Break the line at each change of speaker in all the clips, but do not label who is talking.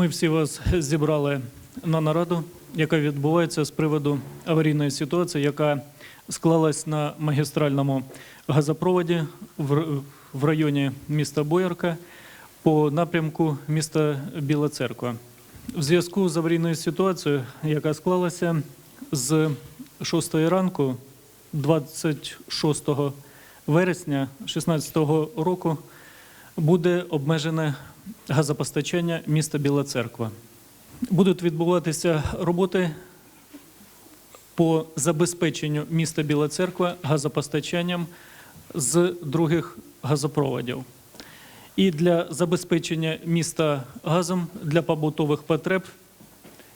Ми всі вас зібрали на нараду, яка відбувається з приводу аварійної ситуації, яка склалась на магістральному газопроводі в районі міста Боярка по напрямку міста Біла Церква. В зв'язку з аварійною ситуацією, яка склалася з 6 ранку, 26 вересня 2016 року, буде обмежене газопостачання міста Біла Церква. Будуть відбуватися роботи по забезпеченню міста Біла Церква газопостачанням з других газопроводів. І для забезпечення міста газом для побутових потреб,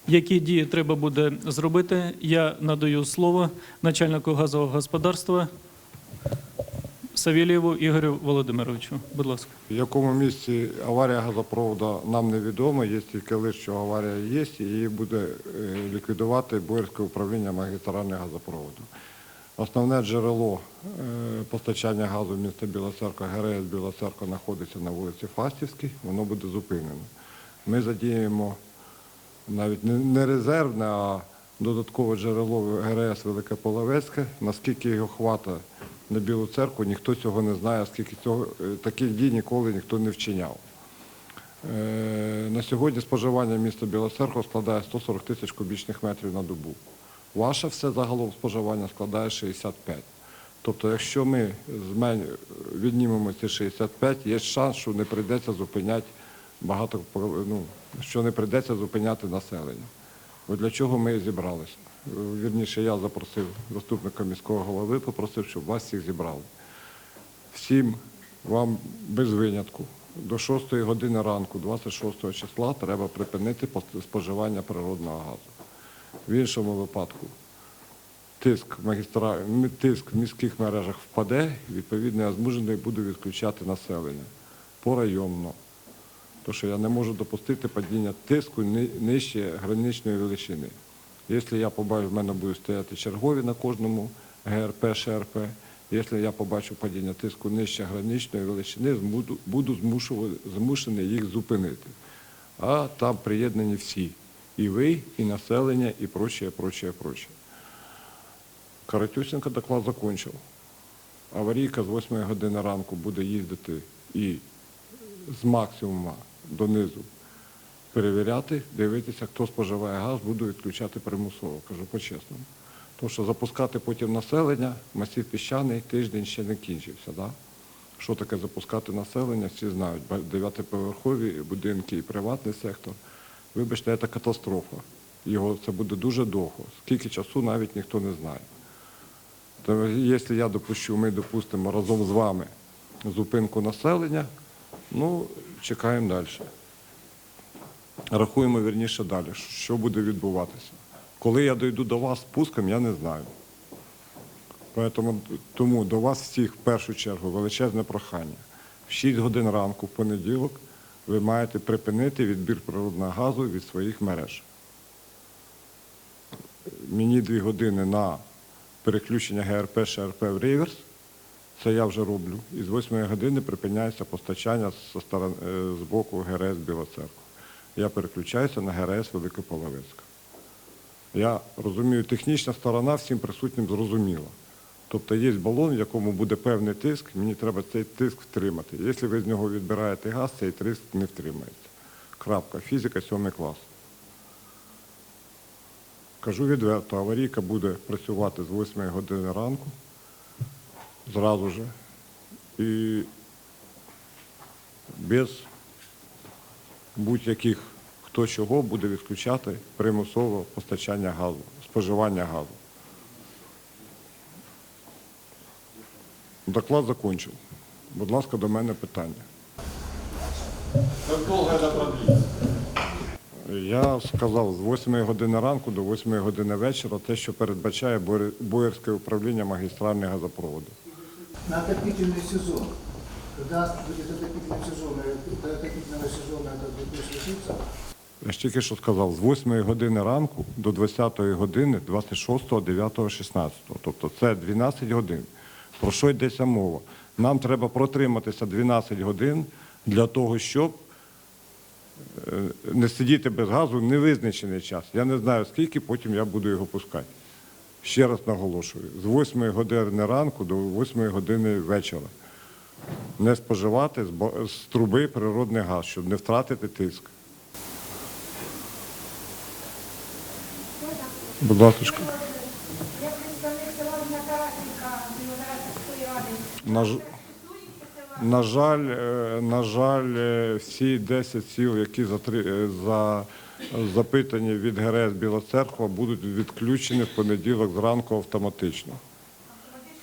які дії треба буде зробити, я надаю слово начальнику газового господарства Савєлєву Ігорю Володимировичу. Будь ласка.
В якому місці аварія газопроводу нам невідомо, є тільки лише, що аварія є, і її буде е, ліквідувати Боярське управління магістрального газопроводу. Основне джерело е, постачання газу в місто Біла Церква, ГРС Біла Церква знаходиться на вулиці Фастівській, воно буде зупинено. Ми задіємо навіть не- не резервне, а додаткове джерело ГРС Велике Половецьке. Наскільки його хватає на Білу церкву, ніхто цього не знає, оскільки цього, е, таких дій ніколи ніхто не вчиняв. Е, На сьогодні споживання міста Біла складає 140 тисяч кубічних метрів на добу. Ваше все загалом споживання складає 65. Тобто, якщо ми віднімемо ці 65, є шанс, що не прийдеться зупиняти багато, ну, що не прийдеться зупиняти населення. От для чого ми зібралися. Е, Вірніше, я запросив заступника міського голови, попросив, щоб вас всіх зібрали. Всім вам без винятку до 6 години ранку, 26 числа, треба припинити споживання природного газу. В іншому випадку тиск, магістра... тиск в міських мережах впаде, і, відповідно, я змушений буду відключати населення порайонно. Тому що я не можу допустити падіння тиску нижче граничної величини. Якщо я побачу, в мене будуть стояти чергові на кожному ГРП, ШРП, якщо я побачу падіння тиску нижче граничної величини, буду змушений їх зупинити. А там приєднані всі. І ви, і населення, і прочее, прочее, прочее. Каратюсенко доклад закончив. Аварійка з 8 години ранку буде їздити і з максимума донизу перевіряти, дивитися, хто споживає газ, буду відключати примусово, кажу по-чесному. Тому що запускати потім населення, масів піщаний тиждень ще не кінчився. Да? Що таке запускати населення, всі знають. Дев'ятиповерхові будинки і приватний сектор. Вибачте, це катастрофа. Його це буде дуже довго. Скільки часу навіть ніхто не знає. То якщо я допущу, ми допустимо разом з вами зупинку населення, ну, чекаємо далі. Рахуємо вірніше далі, що буде відбуватися. Коли я дойду до вас пуском, я не знаю. Поэтому, тому до вас всіх в першу чергу величезне прохання. В 6 годин ранку в понеділок ви маєте припинити відбір природного газу від своїх мереж. Мені дві години на переключення ГРП, ШРП в реверс. Це я вже роблю. І з 8 години припиняється постачання е, з боку ГРС Біла. Я переключаюся на ГРС Великополовецька. Я розумію, технічна сторона всім присутнім зрозуміла. Тобто є балон, в якому буде певний тиск, мені треба цей тиск втримати. Якщо ви з нього відбираєте газ, цей тиск не втримається. Крапка. Фізика 7 клас. Кажу відверто, аварійка буде працювати з 8 години ранку, зразу же, і без будь-яких хто чого буде відключати примусово постачання газу, споживання газу. Доклад закончив. Будь ласка, до мене питання. Я сказав з 8 години ранку до 8 години вечора те, що передбачає Боярське управління магістральних газопроводу.
На отопительный сезон.
Я тільки що сказав, з 8 години ранку до 20 години 26, 9, 16. Тобто це 12 годин. Про що йдеться мова? Нам треба протриматися 12 годин для того, щоб е, не сидіти без газу невизначений час. Я не знаю, скільки потім я буду його пускати. Ще раз наголошую: з 8 години ранку до 8 години вечора. Не споживати з труби природний газ, щоб не втратити тиск. Будь ласка. На, на жаль, е, на жаль, е, всі 10 сіл, які е, за, запитані від ГРС Біла Церква, будуть відключені в понеділок зранку автоматично.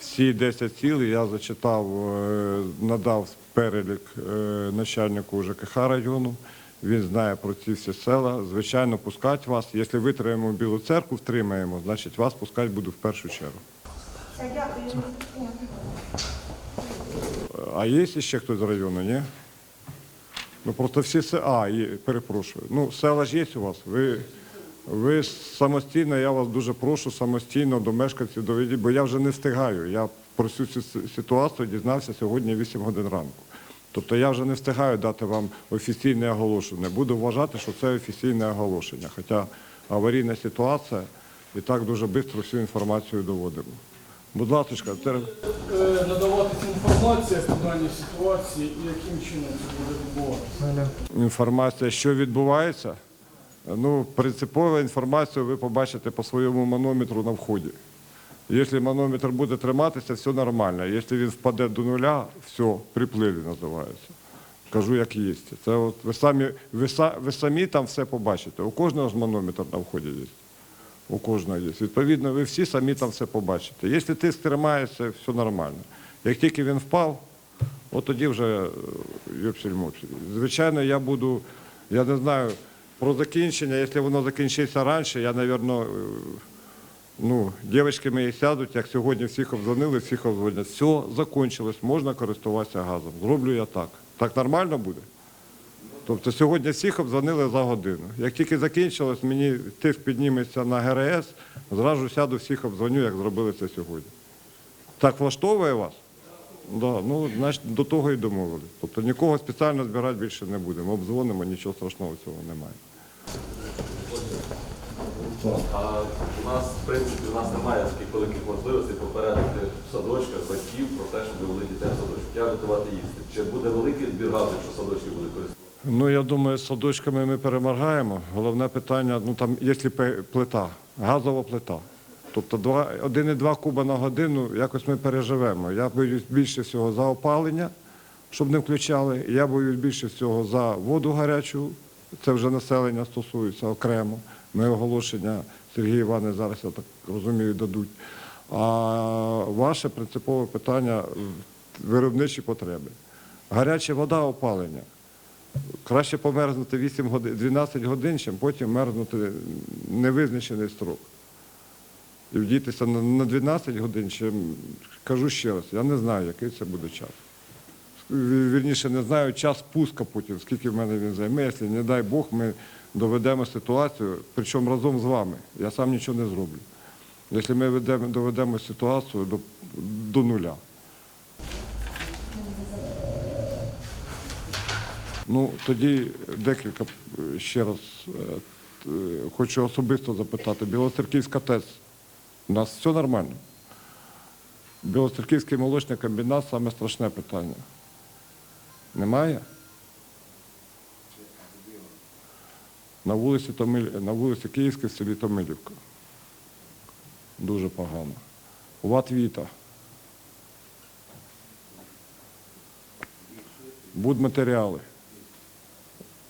Всі 10 сіл я зачитав, е, надав перелік е, начальнику ЖКХ району. Він знає про ці всі села. Звичайно, пускать вас. Якщо витримаємо Білу церкву, втримаємо, значить вас пускати буду в першу чергу. А є ще хтось з району, ні? Ну просто всі се... А, є, перепрошую. Ну, села ж є у вас. Ви, ви самостійно, я вас дуже прошу, самостійно до мешканців доведіть, бо я вже не встигаю. Я про цю ситуацію дізнався сьогодні 8 годин ранку. Тобто я вже не встигаю дати вам офіційне оголошення. Буду вважати, що це офіційне оголошення. Хоча аварійна ситуація і так дуже швидко всю інформацію доводимо. Будь ласка, це...
е, надаватися інформація по даній ситуації і яким чином це буде відбуватися.
інформація, що відбувається. Ну, принципову інформацію ви побачите по своєму манометру на вході. Якщо манометр буде триматися, все нормально. Якщо він впаде до нуля, все, припливі називається. Кажу, як є. Це от ви самі, ви, ви самі там все побачите. У кожного ж манометр на вході є. У кожного є. Відповідно, ви всі самі там все побачите. Якщо тиск тримається, все нормально. Як тільки він впав, от тоді вже юпсель-мопсель. Звичайно, я буду, я не знаю, про закінчення, якщо воно закінчиться раніше, я, мабуть, ну, дівчатки мої сядуть, як сьогодні всіх обдзвонили, всіх обдзвонять. Все, закінчилось, можна користуватися газом. Зроблю я так. Так нормально буде? Тобто сьогодні всіх обдзвонили за годину. Як тільки закінчилось, мені тиск підніметься на ГРС, зразу сяду всіх обдзвоню, як зробили це сьогодні. Так влаштовує вас? Да, ну, значить, до того і домовились. Тобто нікого спеціально збирати більше не будемо. Обдзвонимо, нічого страшного цього немає.
У нас, в принципі, у нас немає таких великих можливостей попередити в садочках батьків про те, щоб вели дітей в садочок. Я готувати їсти. Чи буде великий збір газу, якщо садочки будуть користуватися?
Ну, я думаю, з садочками ми перемагаємо. Головне питання, ну там, якщо плита, газова плита. Тобто два- 1,2 куба на годину якось ми переживемо. Я боюсь більше всього за опалення, щоб не включали. Я боюсь більше всього за воду гарячу. Це вже населення стосується окремо. Ми оголошення Сергій Іванович зараз, я так розумію, дадуть. А ваше принципове питання виробничі потреби. Гаряча вода, опалення. Краще померзнути 8 годин, 12 годин, чим потім мерзнути невизначений строк. І вдітися на 12 годин, чим, кажу ще раз, я не знаю, який це буде час. Ві- Вірніше, не знаю час пуска потім, скільки в мене він займе, якщо, не дай Бог, ми доведемо ситуацію, причому разом з вами. Я сам нічого не зроблю. Якщо ми ведемо, доведемо ситуацію до, до нуля. Ну, тоді декілька е, ще раз е, е, хочу особисто запитати. Білоцерківська ТЕЦ. У нас все нормально. Білоцерківський молочний комбінат саме страшне питання. Немає? На вулиці, Томиль... на вулиці Київській в селі Томилівка. Дуже погано. Ват Віта. Будматеріали.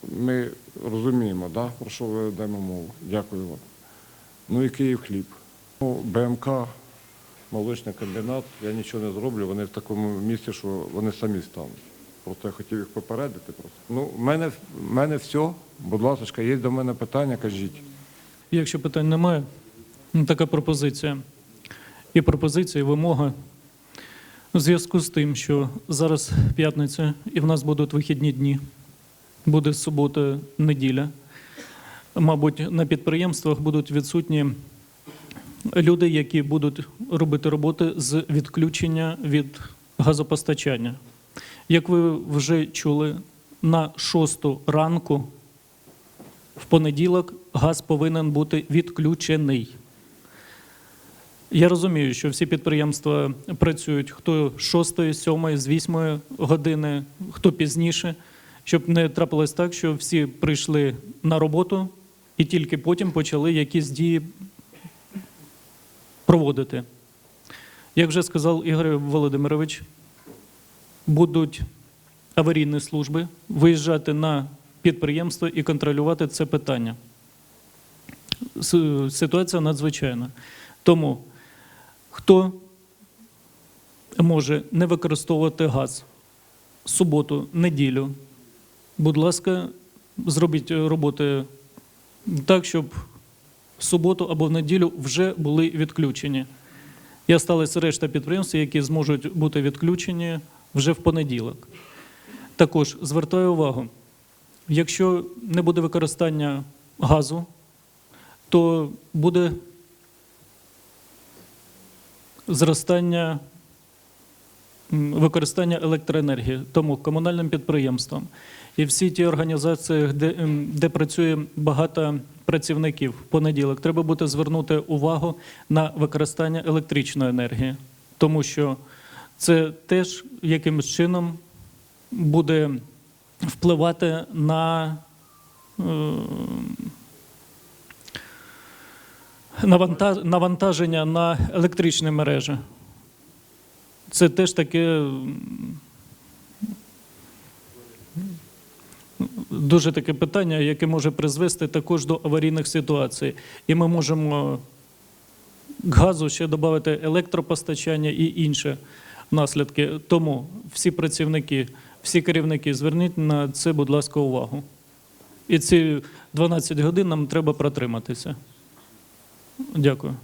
Ми розуміємо, да, про що ви ведемо мову. Дякую вам. Ну і Київ хліб. Ну, БМК, молочний комбінат, я нічого не зроблю, вони в такому місці, що вони самі стануть. Просто я хотів їх попередити. Просто. Ну, в мене, в мене все. Будь ласка, є до мене питання, кажіть.
Якщо питань немає, ну, така пропозиція. І пропозиція, і вимога. У зв'язку з тим, що зараз п'ятниця і в нас будуть вихідні дні, буде субота, неділя. Мабуть, на підприємствах будуть відсутні люди, які будуть робити роботи з відключення від газопостачання. Як ви вже чули, на шосту ранку в понеділок газ повинен бути відключений. Я розумію, що всі підприємства працюють хто з 6, 7, з 8 години, хто пізніше, щоб не трапилось так, що всі прийшли на роботу і тільки потім почали якісь дії проводити. Як вже сказав Ігор Володимирович, будуть аварійні служби виїжджати на підприємство і контролювати це питання. Ситуація надзвичайна. Тому хто може не використовувати газ суботу, неділю, будь ласка, зробіть роботи так, щоб в суботу або в неділю вже були відключені. І осталися решта підприємств, які зможуть бути відключені вже в понеділок. Також звертаю увагу, якщо не буде використання газу, то буде зростання використання електроенергії, тому комунальним підприємствам і всі ті організації, де, де працює багато працівників в понеділок, треба буде звернути увагу на використання електричної енергії, тому що це теж якимось чином буде впливати на е, навантаження на електричні мережі. Це теж таке дуже таке питання, яке може призвести також до аварійних ситуацій. І ми можемо газу ще додати електропостачання і інші наслідки. Тому всі працівники, всі керівники, зверніть на це, будь ласка, увагу. І ці 12 годин нам треба протриматися. Дякую.